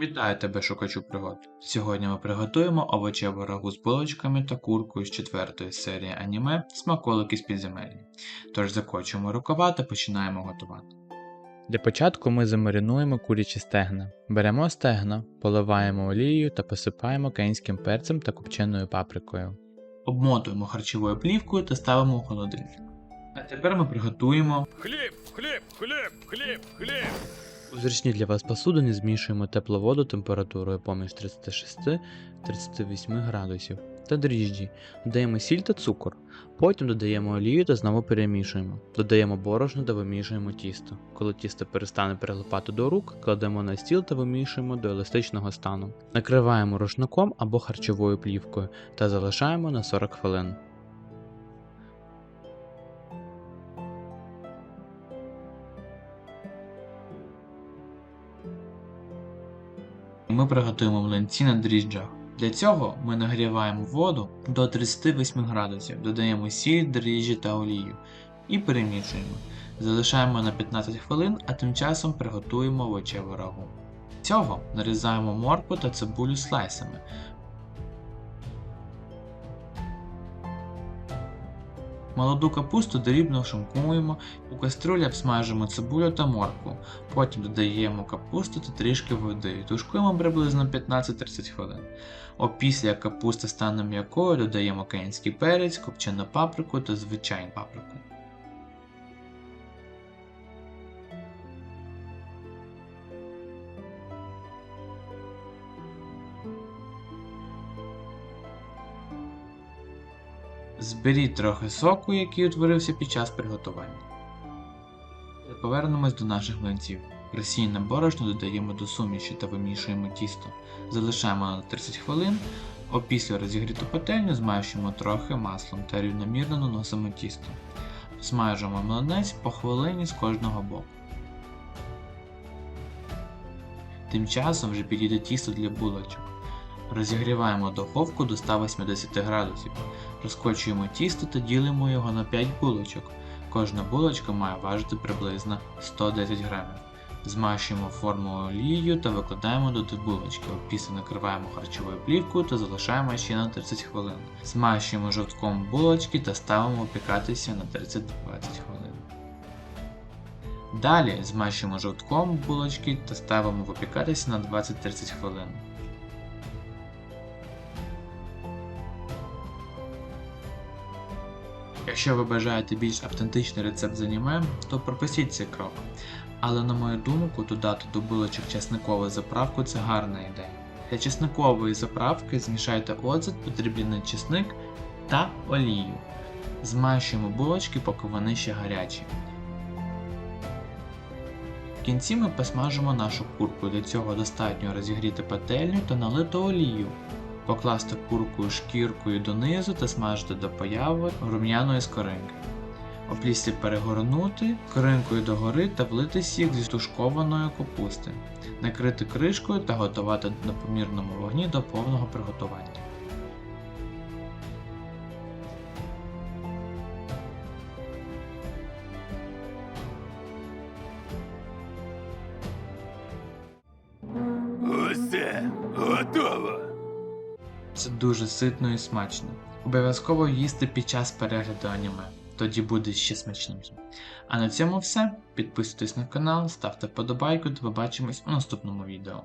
Вітаю тебе, шукачу пригод. Сьогодні ми приготуємо овочеву рагу з булочками та куркою з четвертої серії аніме Смаколики з підземелля. Тож закочуємо рукава та починаємо готувати. Для початку ми замаринуємо курячі стегна. Беремо стегна, поливаємо олією та посипаємо кенським перцем та копченою паприкою. Обмотуємо харчовою плівкою та ставимо у холодильник. А тепер ми приготуємо Хліб, хліб, хліб, хліб, хліб. У зручній для вас посудині змішуємо теплу воду температурою поміж 36-38 градусів та дріжджі. Додаємо сіль та цукор. Потім додаємо олію та знову перемішуємо. Додаємо борошно та вимішуємо тісто. Коли тісто перестане прилипати до рук, кладемо на стіл та вимішуємо до еластичного стану. Накриваємо рушником або харчовою плівкою та залишаємо на 40 хвилин. Ми приготуємо млинці на дріжджах. Для цього ми нагріваємо воду до 38 градусів, додаємо сіль, дріжджі та олію і перемішуємо. Залишаємо на 15 хвилин, а тим часом приготуємо овочеву рагу. Цього нарізаємо моркву та цибулю слайсами. Молоду капусту дрібно шумкуємо, у каструлі обсмажимо цибулю та моркву. Потім додаємо капусту та трішки води тушкуємо приблизно 15-30 хвилин. Опісля капуста стане м'якою, додаємо каїнський перець, копчену паприку та звичайну паприку. Зберіть трохи соку, який утворився під час приготування. Повернемось до наших млинців. Розсіяне борошно додаємо до суміші та вимішуємо тісто. Залишаємо на 30 хвилин, опісля розігріту пательню змащуємо трохи маслом та рівномірно наносимо тісто. Смажимо млинець по хвилині з кожного боку. Тим часом вже підійде тісто для булочок. Розігріваємо духовку до 180 градусів. Розкочуємо тісто та ділимо його на 5 булочок. Кожна булочка має важити приблизно 110 грамів. Змащуємо форму олією та викладаємо до булочки. Після накриваємо харчовою плівкою та залишаємо ще на 30 хвилин. Змащуємо жовтком булочки та ставимо опікатися на 30-20 хвилин. Далі змащуємо жовтком булочки та ставимо випікатися на 20-30 хвилин. Якщо ви бажаєте більш автентичний рецепт з аніме, то пропустіть цей крок. Але на мою думку, додати до булочок чесникову заправку це гарна ідея. Для чесникової заправки змішайте оцет, подріблений чесник та олію. Змащуємо булочки, поки вони ще гарячі. В кінці ми посмажимо нашу курку, для цього достатньо розігріти пательню та налити олію. Покласти куркою шкіркою донизу та смажити до появи рум'яної скоринки. Опісля перегорнути скоринкою догори та влити сік зі стушкованої капусти, накрити кришкою та готувати на помірному вогні до повного приготування. Усе готово. Це дуже ситно і смачно. Обов'язково їсти під час перегляду аніме, тоді буде ще смачніше. А на цьому все. Підписуйтесь на канал, ставте вподобайку та побачимось у наступному відео.